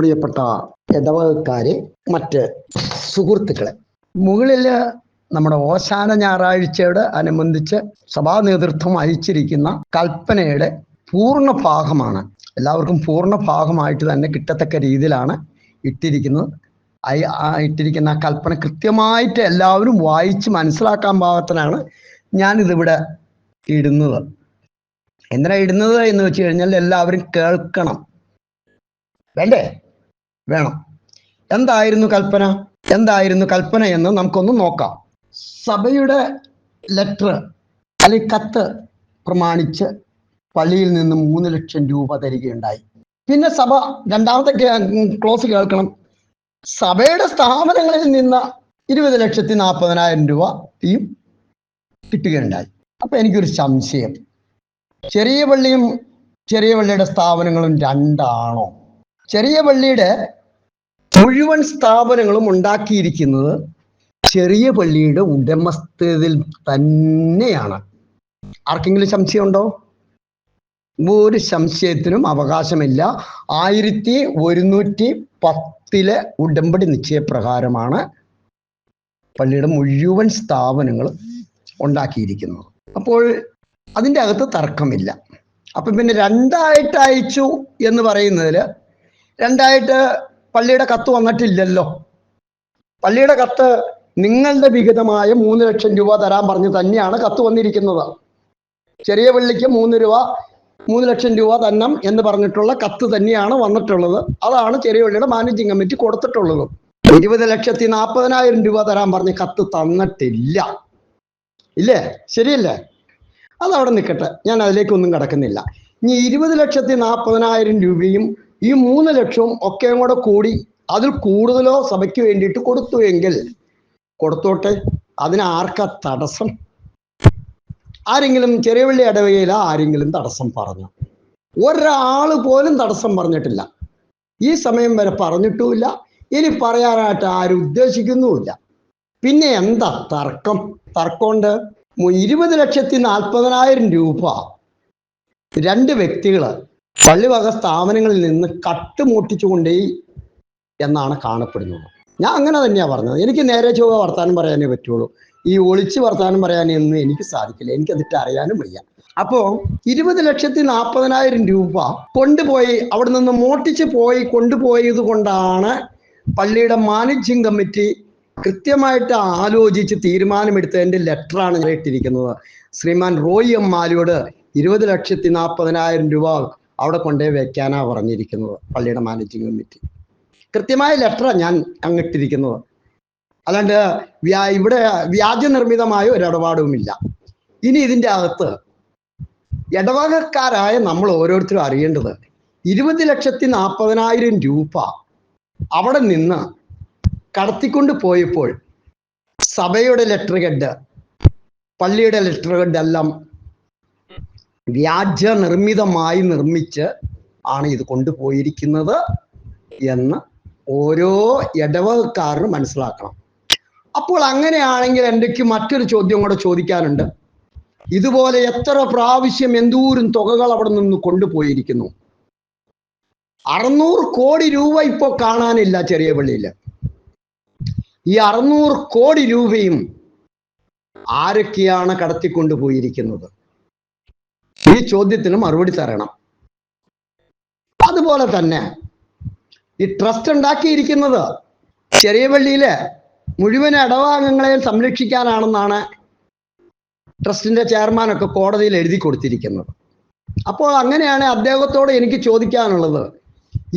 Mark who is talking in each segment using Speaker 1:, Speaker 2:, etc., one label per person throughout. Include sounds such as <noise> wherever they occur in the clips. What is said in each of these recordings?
Speaker 1: പ്രിയപ്പെട്ട ഇടവകക്കാരെ മറ്റ് സുഹൃത്തുക്കളെ. മുകളിൽ നമ്മുടെ ഓശാന ഞായറാഴ്ചയോട് അനുബന്ധിച്ച് സഭാ നേതൃത്വം അയച്ചിരിക്കുന്ന കൽപ്പനയുടെ പൂർണ ഭാഗമാണ്. എല്ലാവർക്കും പൂർണ ഭാഗമായിട്ട് തന്നെ കിട്ടത്തക്ക രീതിയിലാണ് ഇട്ടിരിക്കുന്നത്. ഇട്ടിരിക്കുന്ന കൽപ്പന കൃത്യമായിട്ട് എല്ലാവരും വായിച്ച് മനസ്സിലാക്കാൻ പാകത്തിനാണ് ഞാനിതിവിടെ ഇടുന്നത്. എന്തിനാ ഇടുന്നത് എന്ന് വെച്ച് കഴിഞ്ഞാൽ എല്ലാവരും കേൾക്കണം. വേണ്ടേ? വേണം. എന്തായിരുന്നു കൽപ്പന? എന്തായിരുന്നു കൽപ്പന എന്ന് നമുക്കൊന്ന് നോക്കാം. സഭയുടെ ലെറ്റർ അല്ലെങ്കിൽ കത്ത് പ്രമാണിച്ച് പള്ളിയിൽ നിന്ന് മൂന്ന് ലക്ഷം രൂപ തരികയുണ്ടായി. പിന്നെ സഭ രണ്ടാമത്തെ ക്ലോസ് കേൾക്കണം. സഭയുടെ സ്ഥാപനങ്ങളിൽ നിന്ന് ഇരുപത് ലക്ഷത്തി നാൽപ്പതിനായിരം രൂപയും കിട്ടുകയുണ്ടായി. അപ്പൊ എനിക്കൊരു സംശയം. ചെറിയ പള്ളിയും ചെറിയ പള്ളിയുടെ സ്ഥാപനങ്ങളും രണ്ടാണോ? ചെറിയ പള്ളിയുടെ മുഴുവൻ സ്ഥാപനങ്ങളും ഉണ്ടാക്കിയിരിക്കുന്നത് ചെറിയ പള്ളിയുടെ ഉടമസ്ഥതയിൽ തന്നെയാണ്. ആർക്കെങ്കിലും സംശയമുണ്ടോ? ഒരു സംശയത്തിനും അവകാശമില്ല. ആയിരത്തി ഒരുന്നൂറ്റി പത്തിലെ ഉടമ്പടി നിശ്ചയപ്രകാരമാണ് പള്ളിയുടെ മുഴുവൻ സ്ഥാപനങ്ങൾ ഉണ്ടാക്കിയിരിക്കുന്നത്. അപ്പോൾ അതിന്റെ അകത്ത് തർക്കമില്ല. അപ്പം പിന്നെ രണ്ടായിട്ട് അയച്ചു എന്ന് പറയുന്നതിൽ രണ്ടായിട്ട് പള്ളിയുടെ കത്ത് വന്നിട്ടില്ലല്ലോ. പള്ളിയുടെ കത്ത് നിങ്ങളുടെ വിഹിതമായ മൂന്ന് ലക്ഷം രൂപ തരാൻ പറഞ്ഞ് തന്നെയാണ് കത്ത് വന്നിരിക്കുന്നത്. ചെറിയ പള്ളിക്ക് മൂന്ന് രൂപ മൂന്ന് ലക്ഷം രൂപ തന്നം എന്ന് പറഞ്ഞിട്ടുള്ള കത്ത് തന്നെയാണ് വന്നിട്ടുള്ളത്. അതാണ് ചെറിയ പള്ളിയുടെ മാനേജിങ് കമ്മിറ്റി കൊടുത്തിട്ടുള്ളത്. ഇരുപത് ലക്ഷത്തി നാൽപ്പതിനായിരം രൂപ തരാൻ പറഞ്ഞ് കത്ത് തന്നിട്ടില്ല. ഇല്ലേ? ശരിയല്ലേ? അതവിടെ നിൽക്കട്ടെ ഞാൻ അതിലേക്കൊന്നും കിടക്കുന്നില്ല. ഇനി ഇരുപത് ലക്ഷത്തി നാൽപ്പതിനായിരം രൂപയും ഈ മൂന്ന് ലക്ഷവും ഒക്കെയും കൂടെ കൂടി അതിൽ കൂടുതലോ സഭയ്ക്ക് വേണ്ടിയിട്ട് കൊടുത്തു എങ്കിൽ കൊടുത്തോട്ടെ? അതിന് ആർക്കാ തടസ്സം? ആരെങ്കിലും ചെറിയവള്ളി ഇടവകയിൽ ആരെങ്കിലും തടസ്സം പറഞ്ഞു? ഒരാൾ പോലും തടസ്സം പറഞ്ഞിട്ടില്ല. ഈ സമയം വരെ പറഞ്ഞിട്ടുമില്ല. ഇനി പറയാനായിട്ട് ആരും ഉദ്ദേശിക്കുന്നുമില്ല. പിന്നെ എന്താ തർക്കം? തർക്കമുണ്ട്. ഇരുപത് ലക്ഷത്തി നാൽപ്പതിനായിരം രൂപ രണ്ട് വ്യക്തികൾ പള്ളിവക സ്ഥാപനങ്ങളിൽ നിന്ന് കട്ടുമൂട്ടിച്ചു കൊണ്ടേയി എന്നാണ് കാണപ്പെടുന്നത്. ഞാൻ അങ്ങനെ തന്നെയാണ് പറഞ്ഞത്. എനിക്ക് നേരെ ചൊവ്വ വർത്താനം പറയാനേ പറ്റുള്ളൂ. ഈ ഒളിച്ച് വർത്താനം പറയാനൊന്നും എനിക്ക് സാധിക്കില്ല. എനിക്ക് എനിക്കതിട്ട് അറിയാനും വയ്യ. അപ്പോ ഇരുപത് ലക്ഷത്തി നാൽപ്പതിനായിരം രൂപ കൊണ്ടുപോയി അവിടെ നിന്ന് മോട്ടിച്ച് പോയി കൊണ്ടുപോയത് കൊണ്ടാണ് പള്ളിയുടെ മാനേജിങ് കമ്മിറ്റി കൃത്യമായിട്ട് ആലോചിച്ച് തീരുമാനമെടുത്തതിന്റെ ലെറ്ററാണ് ഇട്ടിരിക്കുന്നത്. ശ്രീമാൻ റോയി എം മാലിയോട് ഇരുപത് ലക്ഷത്തി നാൽപ്പതിനായിരം രൂപ അവിടെ കൊണ്ടുപോയി വെക്കാനാ പറഞ്ഞിരിക്കുന്നത് പള്ളിയുടെ മാനേജിങ് കമ്മിറ്റി കൃത്യമായ ലെറ്ററാണ് ഞാൻ അങ്ങിട്ടിരിക്കുന്നത്. അല്ലാണ്ട് വ്യാ ഇവിടെ വ്യാജനിർമ്മിതമായ ഒരു ഇടപാടുമില്ല ഇനി ഇതിന്റെ അകത്ത് ഇടവകക്കാരായ നമ്മൾ ഓരോരുത്തരും അറിയേണ്ടത് ഇരുപത് ലക്ഷത്തി നാൽപ്പതിനായിരം രൂപ അവിടെ നിന്ന് കടത്തിക്കൊണ്ട് പോയപ്പോൾ സഭയുടെ ലെറ്റർ ഹെഡ് പള്ളിയുടെ ലെറ്റർ ഹെഡ് എല്ലാം വ്യാജ നിർമ്മിതമായി നിർമ്മിച്ച് ആണ് ഇത് കൊണ്ടുപോയിരിക്കുന്നത് എന്ന് ഓരോ ഇടവകക്കാരനും മനസ്സിലാക്കണം. അപ്പോൾ അങ്ങനെയാണെങ്കിൽ എനിക്ക് മറ്റൊരു ചോദ്യം കൂടെ ചോദിക്കാനുണ്ട്. ഇതുപോലെ എത്ര പ്രാവശ്യം എന്തോരം തുകകൾ അവിടെ നിന്ന് കൊണ്ടുപോയിരിക്കുന്നു? അറുന്നൂറ് കോടി രൂപ ഇപ്പോ കാണാനില്ല ചെറിയ പള്ളിയിൽ ഈ അറുന്നൂറ് കോടി രൂപയും ആരൊക്കെയാണ് കടത്തിക്കൊണ്ടുപോയിരിക്കുന്നത്? ഈ ചോദ്യത്തിന് മറുപടി തരണം. അതുപോലെ തന്നെ ഈ ട്രസ്റ്റ് ഉണ്ടാക്കിയിരിക്കുന്നത് ചെറിയ പള്ളിയിലെ മുഴുവൻ ഇടവാംഗങ്ങളെയും സംരക്ഷിക്കാനാണെന്നാണ് ട്രസ്റ്റിന്റെ ചെയർമാനൊക്കെ കോടതിയിൽ എഴുതി കൊടുത്തിരിക്കുന്നത്. അപ്പോൾ അങ്ങനെയാണ് അദ്ദേഹത്തോട് എനിക്ക് ചോദിക്കാനുള്ളത്.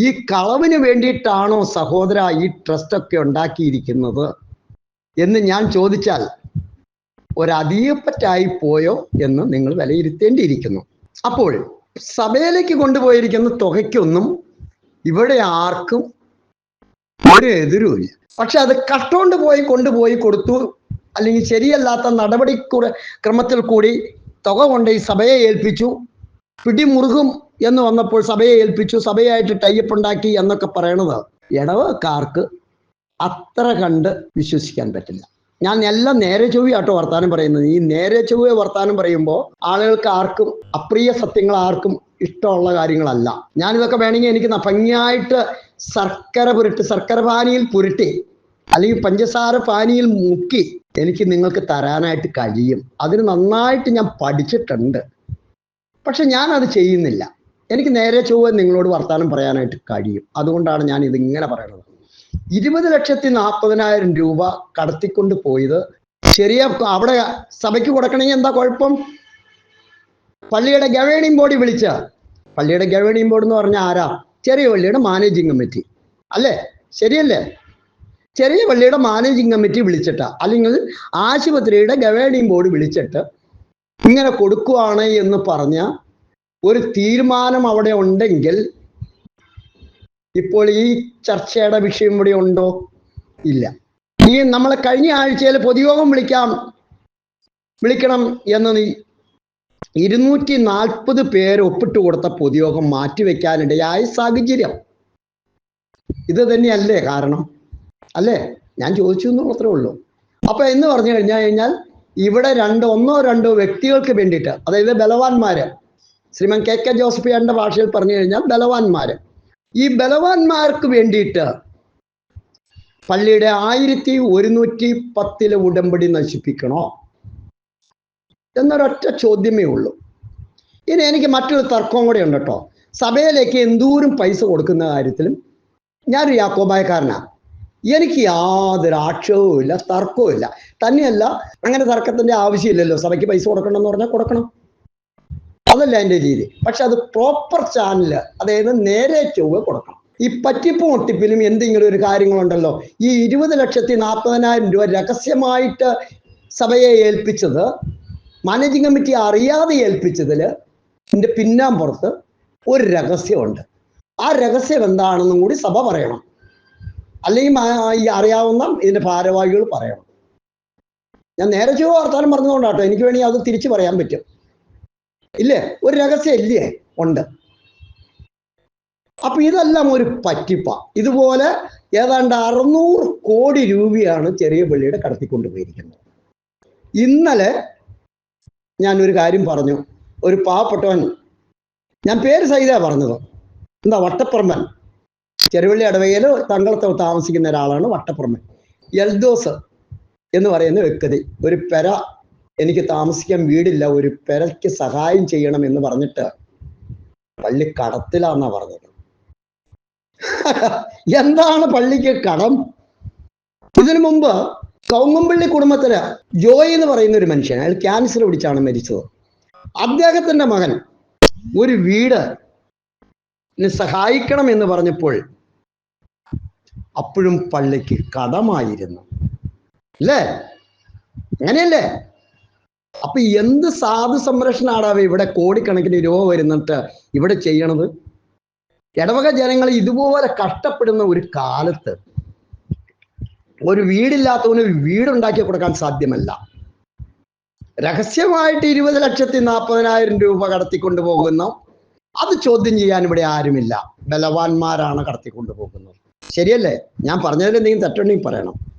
Speaker 1: ഈ കളവിന് വേണ്ടിയിട്ടാണോ സഹോദര ഈ ട്രസ്റ്റൊക്കെ ഉണ്ടാക്കിയിരിക്കുന്നത് എന്ന് ഞാൻ ചോദിച്ചാൽ ഒരധികപ്പറ്റായി പോയോ എന്ന് നിങ്ങൾ വിലയിരുത്തേണ്ടിയിരിക്കുന്നു. അപ്പോൾ സഭയിലേക്ക് കൊണ്ടുപോയിരിക്കുന്ന തുകയ്ക്കൊന്നും ഇവിടെ ആർക്കും ഒരു എതിരുമില്ല പക്ഷെ അത് കട്ടുകൊണ്ട് പോയി കൊണ്ടുപോയി കൊടുത്തു. അല്ലെങ്കിൽ ശരിയല്ലാത്ത നടപടി ക്രമത്തിൽ കൂടി തുക കൊണ്ട് ഈ സഭയെ ഏൽപ്പിച്ചു. പിടിമുറുകും എന്ന് വന്നപ്പോൾ സഭയെ ഏൽപ്പിച്ചു. സഭയായിട്ട് ടൈപ്പ് ഉണ്ടാക്കി എന്നൊക്കെ പറയണത് ഇടവക്കാർക്ക് അത്ര കണ്ട് വിശ്വസിക്കാൻ പറ്റില്ല. ഞാൻ എല്ലാം നേരെ ചൊവ്വയാട്ടോ വർത്താനം പറയുന്നത്. ഈ നേരെ ചൊവ്വ വർത്താനം പറയുമ്പോൾ ആളുകൾക്ക് ആർക്കും അപ്രിയ സത്യങ്ങൾ ആർക്കും ഇഷ്ടമുള്ള കാര്യങ്ങളല്ല. ഞാനിതൊക്കെ വേണമെങ്കിൽ എനിക്ക് ഭംഗിയായിട്ട് ശർക്കര പുരട്ടി ശർക്കര പാനിയിൽ പുരട്ടി അല്ലെങ്കിൽ പഞ്ചസാര പാനിയിൽ മുക്കി എനിക്ക് നിങ്ങൾക്ക് തരാനായിട്ട് കഴിയും. അതിന് നന്നായിട്ട് ഞാൻ പഠിച്ചിട്ടുണ്ട്. പക്ഷെ ഞാൻ അത് ചെയ്യുന്നില്ല. എനിക്ക് നേരെ ചൊവ്വ നിങ്ങളോട് വർത്താനം പറയാനായിട്ട് കഴിയും. അതുകൊണ്ടാണ് ഞാൻ ഇതിങ്ങനെ പറയുന്നത്. ഇരുപത് ലക്ഷത്തി നാൽപ്പതിനായിരം രൂപ കടത്തിക്കൊണ്ട് പോയത്. ശരിയ അവിടെ സഭയ്ക്ക് കൊടുക്കണമെങ്കിൽ എന്താ കുഴപ്പം? പള്ളിയുടെ ഗവേണിംഗ് ബോഡി വിളിച്ച. പള്ളിയുടെ ഗവേണിംഗ് ബോർഡ് എന്ന് പറഞ്ഞാൽ ആരാ? ചെറിയ പള്ളിയുടെ മാനേജിങ് കമ്മിറ്റി. അല്ലേ? ശരിയല്ലേ? ചെറിയ പള്ളിയുടെ മാനേജിങ് കമ്മിറ്റി വിളിച്ചിട്ട്. അല്ലെങ്കിൽ ആശുപത്രിയുടെ ഗവേണിംഗ് ബോർഡ് വിളിച്ചിട്ട് ഇങ്ങനെ കൊടുക്കുവാണ് എന്ന് പറഞ്ഞ ഒരു തീരുമാനം അവിടെ ഉണ്ടെങ്കിൽ ഇപ്പോൾ ഈ ചർച്ചയുടെ വിഷയം ഇവിടെ ഉണ്ടോ? ഇല്ല. ഈ നമ്മൾ കഴിഞ്ഞ ആഴ്ചയിൽ പൊതുയോഗം വിളിക്കാം. വിളിക്കണം എന്ന് നീ ഇരുന്നൂറ്റി നാൽപ്പത് പേര് ഒപ്പിട്ട് കൊടുത്ത പൊതുയോഗം മാറ്റിവെക്കാനിടയായ സാഹചര്യം. ഇത് തന്നെയല്ലേ കാരണം? അല്ലേ? ഞാൻ ചോദിച്ചു എന്ന് മാത്രമേ ഉള്ളൂ. അപ്പൊ എന്ന് പറഞ്ഞു കഴിഞ്ഞാൽ കഴിഞ്ഞാൽ ഇവിടെ രണ്ട് ഒന്നോ രണ്ടോ വ്യക്തികൾക്ക് വേണ്ടിയിട്ട് അതായത് ബലവാന്മാര് ശ്രീമൻ കെ കെ ജോസഫിയാന്റെ ഭാഷയിൽ പറഞ്ഞു കഴിഞ്ഞാൽ ബലവാന്മാര്. ഈ ബലവാന്മാർക്ക് വേണ്ടിയിട്ട് പള്ളിയുടെ ആയിരത്തി ഒരുന്നൂറ്റി പത്തിലെ ഉടമ്പടി നശിപ്പിക്കണോ? എന്നൊരൊറ്റ ചോദ്യമേ ഉള്ളൂ. ഇനി എനിക്ക് മറ്റൊരു തർക്കവും കൂടെ ഉണ്ട് കേട്ടോ. സഭയിലേക്ക് എന്തോരം പൈസ കൊടുക്കുന്ന കാര്യത്തിലും ഞാനൊരു യാക്കോബായക്കാരനാണ് എനിക്ക് യാതൊരു ആക്ഷേപവും ഇല്ല തർക്കവും ഇല്ല തന്നെയല്ല അങ്ങനെ തർക്കത്തിന്റെ ആവശ്യമില്ലല്ലോ. സഭയ്ക്ക് പൈസ കൊടുക്കണം എന്ന് പറഞ്ഞാൽ കൊടുക്കണം. അതല്ല എന്റെ രീതി. പക്ഷെ അത് പ്രോപ്പർ ചാനൽ അതായത് നേരെ ചൊവ്വ കൊടുക്കണം. ഈ പറ്റിപ്പും ഒട്ടിപ്പിലും എന്തെങ്കിലും ഒരു കാര്യങ്ങളുണ്ടല്ലോ? ഈ ഇരുപത് ലക്ഷത്തി നാൽപ്പതിനായിരം രൂപ രഹസ്യമായിട്ട് സഭയെ ഏൽപ്പിച്ചത് മാനേജിംഗ് കമ്മിറ്റി അറിയാതെ ഏൽപ്പിച്ചതിൽ എന്റെ പിന്നാമ്പുറത്ത് ഒരു രഹസ്യമുണ്ട്. ആ രഹസ്യം എന്താണെന്നും കൂടി സഭ പറയണം. അല്ലെങ്കിൽ ഈ അറിയാവുന്ന ഇതിന്റെ ഭാരവാഹികൾ പറയണം. ഞാൻ നേരെ ചുവ വർത്താനം പറഞ്ഞുകൊണ്ടാട്ടോ. എനിക്ക് വേണമെങ്കിൽ അത് തിരിച്ചു പറയാൻ പറ്റും. ഇല്ലേ? ഒരു രഹസ്യം ഇല്ലേ? ഉണ്ട്. അപ്പൊ ഇതെല്ലാം ഒരു പറ്റിപ്പ. ഇതുപോലെ ഏതാണ്ട് അറുന്നൂറ് കോടി രൂപയാണ് ചെറിയ പള്ളിയുടെ കടത്തിക്കൊണ്ടുപോയിരിക്കുന്നത്. ഇന്നലെ ഞാൻ ഒരു കാര്യം പറഞ്ഞു. ഒരു പാവപ്പെട്ടവൻ ഞാൻ പേര് സഹിതാ പറഞ്ഞത്. എന്താ വട്ടപ്പറമ്പൻ. ചെറുവള്ളി അടവയിൽ തങ്കളത്ത് താമസിക്കുന്ന ഒരാളാണ് വട്ടപ്പുറമൻ എൽദോസ് എന്ന് പറയുന്ന വ്യക്തി. ഒരു പെര എനിക്ക് താമസിക്കാൻ വീടില്ല ഒരു പെരയ്ക്ക് സഹായം ചെയ്യണം എന്ന് പറഞ്ഞിട്ട് പള്ളി കടത്തിലാന്നാ പറഞ്ഞത്. <laughs> എന്താണ് പള്ളിക്ക് കടം? ഇതിനു മുമ്പ് കൗങ്ങമ്പള്ളി കുടുംബത്തിൽ ജോയ് എന്ന് പറയുന്ന ഒരു മനുഷ്യൻ അയാൾ ക്യാൻസർ പിടിച്ചാണ് മരിച്ചത്. അദ്ദേഹത്തിന്റെ മകൻ ഒരു വീട് സഹായിക്കണം എന്ന് പറഞ്ഞപ്പോൾ അപ്പോഴും പള്ളിക്ക് കടമായിരുന്നു. അല്ലേ? അങ്ങനെയല്ലേ? അപ്പൊ എന്ത് സാധു സംരക്ഷണാടാവേ ഇവിടെ കോടിക്കണക്കിന് രൂപ വരുന്നിട്ട് ഇവിടെ ചെയ്യണത്? ഇടവക ജനങ്ങൾ ഇതുപോലെ കഷ്ടപ്പെടുന്ന ഒരു കാലത്ത് ഒരു വീടില്ലാത്തവന് വീടുണ്ടാക്കി കൊടുക്കാൻ സാധ്യമല്ല. രഹസ്യമായിട്ട് ഇരുപത് ലക്ഷത്തി നാൽപ്പതിനായിരം രൂപ കടത്തിക്കൊണ്ടു പോകുന്ന. അത് ചോദ്യം ചെയ്യാൻ ഇവിടെ ആരുമില്ല. ബലവാന്മാരാണ് കടത്തിക്കൊണ്ടു പോകുന്നത്. ശരിയല്ലേ? ഞാൻ പറഞ്ഞതിൽ എന്തെങ്കിലും തെറ്റുണ്ടെങ്കിൽ പറയണം.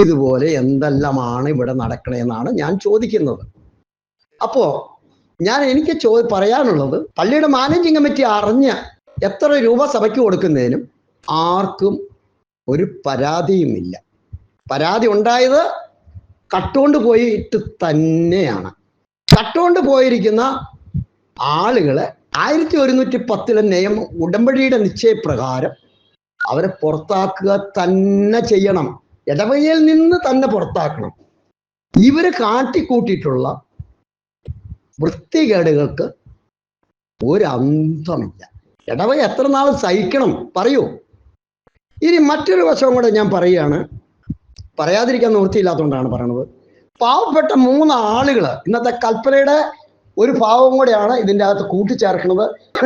Speaker 1: ഇതുപോലെ എന്തെല്ലാമാണ് ഇവിടെ നടക്കണേന്നാണ് ഞാൻ ചോദിക്കുന്നത്. അപ്പോ ഞാൻ എനിക്ക് ചോ പറയാനുള്ളത് പള്ളിയുടെ മാനേജിംഗ് കമ്മിറ്റി അറിഞ്ഞ എത്ര രൂപ സഭയ്ക്ക് കൊടുക്കുന്നതിനും ആർക്കും ഒരു പരാതിയുമില്ല. പരാതി ഉണ്ടായത് കട്ടുകൊണ്ട് പോയിട്ട് തന്നെയാണ്. കട്ടുകൊണ്ട് പോയിരിക്കുന്ന ആളുകളെ ആയിരത്തി ഒരുന്നൂറ്റി പത്തിലെ നിയമം ഉടമ്പടിയുടെ നിശ്ചയപ്രകാരം അവരെ പുറത്താക്കുക തന്നെ ചെയ്യണം. ഇടവകയിൽ നിന്ന് തന്നെ പുറത്താക്കണം. ഇവർ കാട്ടിക്കൂട്ടിയിട്ടുള്ള വൃത്തികേടുകൾക്ക് ഒരന്തമില്ല. ഇടവക എത്ര നാൾ സഹിക്കണം? പറയൂ. ഇനി മറ്റൊരു വശവും കൂടെ ഞാൻ പറയുകയാണ്. പറയാതിരിക്കാൻ നിവൃത്തിയില്ലാത്തതുകൊണ്ടാണ് പറയണത്. പാവപ്പെട്ട മൂന്ന് ആളുകൾ ഇന്നത്തെ കൽപ്പനയുടെ ഒരു ഭാവം കൂടെയാണ് ഇതിന്റെ അകത്ത് കൂട്ടിച്ചേർക്കുന്നത്.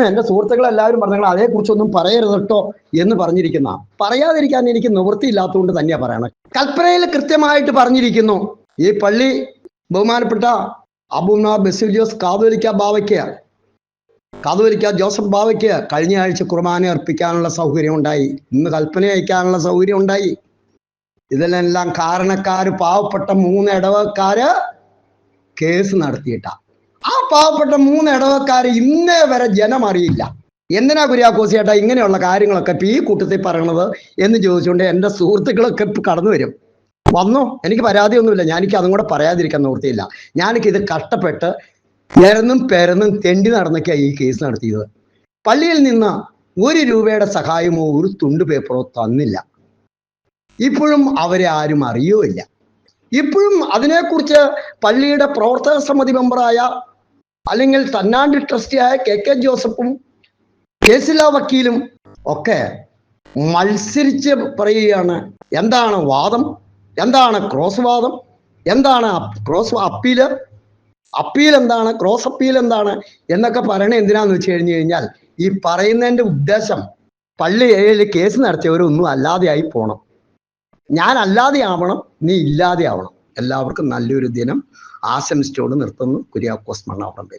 Speaker 1: എന്റെ സുഹൃത്തുക്കൾ എല്ലാവരും പറഞ്ഞാൽ അതേക്കുറിച്ചൊന്നും പറയരുത് കേട്ടോ എന്ന് പറഞ്ഞിരിക്കുന്ന പറയാതിരിക്കാൻ എനിക്ക് നിവൃത്തിയില്ലാത്തതുകൊണ്ട് തന്നെയാണ് പറയണത്. കൽപ്പനയിൽ കൃത്യമായിട്ട് പറഞ്ഞിരിക്കുന്നു ഈ പള്ളി ബഹുമാനപ്പെട്ട അബുന ബെസിലിയോസ് കാതോലിക്ക ബാവയ്ക്ക് കാതോലിക്ക ജോസഫ് ബാവയ്ക്ക് കഴിഞ്ഞ ആഴ്ച കുർബാന അർപ്പിക്കാനുള്ള സൗകര്യം ഉണ്ടായി. ഇന്ന് കൽപ്പന അയക്കാനുള്ള സൗകര്യം ഉണ്ടായി. ഇതിലെല്ലാം കാരണക്കാര് പാവപ്പെട്ട മൂന്ന് ഇടവക്കാര് കേസ് നടത്തിയിട്ട. ആ പാവപ്പെട്ട മൂന്ന് ഇടവക്കാരെ ഇന്നേ വരെ ജനം അറിയില്ല. എന്തിനാ കുര്യാക്കോസ് ചേട്ടാ ഇങ്ങനെയുള്ള കാര്യങ്ങളൊക്കെ ഈ കൂട്ടത്തിൽ പറയണത് എന്ന് ചോദിച്ചുകൊണ്ട് എന്റെ സുഹൃത്തുക്കളൊക്കെ കടന്നു വരും. വന്നോ? എനിക്ക് പരാതിയൊന്നുമില്ല. ഞാൻ എനിക്ക് അതും കൂടെ പറയാതിരിക്കാൻ നിവൃത്തിയില്ല. ഞാനിക്ക് ഇത് കഷ്ടപ്പെട്ട് പെരന്നും പെരന്നും തെണ്ടി നടന്നൊക്കെയാണ് ഈ കേസ് നടത്തിയത്. പള്ളിയിൽ നിന്ന് ഒരു രൂപയുടെ സഹായമോ ഒരു തുണ്ട് പേപ്പറോ തന്നില്ല. ഇപ്പോഴും അവരെ ആരും അറിയുമില്ല ഇപ്പോഴും അതിനെക്കുറിച്ച് പള്ളിയുടെ പ്രവർത്തക സമിതി മെമ്പറായ അല്ലെങ്കിൽ തന്നാണ്ട് ട്രസ്റ്റിയായ കെ കെ ജോസഫും കേസില വക്കീലും ഒക്കെ മത്സരിച്ച് പറയുകയാണ്. എന്താണ് വാദം? എന്താണ് ക്രോസ് വാദം? എന്താണ് ക്രോസ് അപ്പീൽ? അപ്പീൽ എന്താണ്? ക്രോസ് അപ്പീൽ എന്താണ്? എന്നൊക്കെ പറയണേ എന്തിനാന്ന് വെച്ച് കഴിഞ്ഞു കഴിഞ്ഞാൽ ഈ പറയുന്നതിന്റെ ഉദ്ദേശം പള്ളി ഏഴിൽ കേസ് നടത്തിയവരൊന്നും അല്ലാതെയായി പോണം. ഞാൻ അല്ലാതെ ആവണം നീ ഇല്ലാതെ ആവണം. എല്ലാവർക്കും നല്ലൊരു ദിനം. ആശംസിച്ചോട് നിർത്തുന്നു. കുര്യാക്കോസ് മണ്ണാവറമ്പേൽ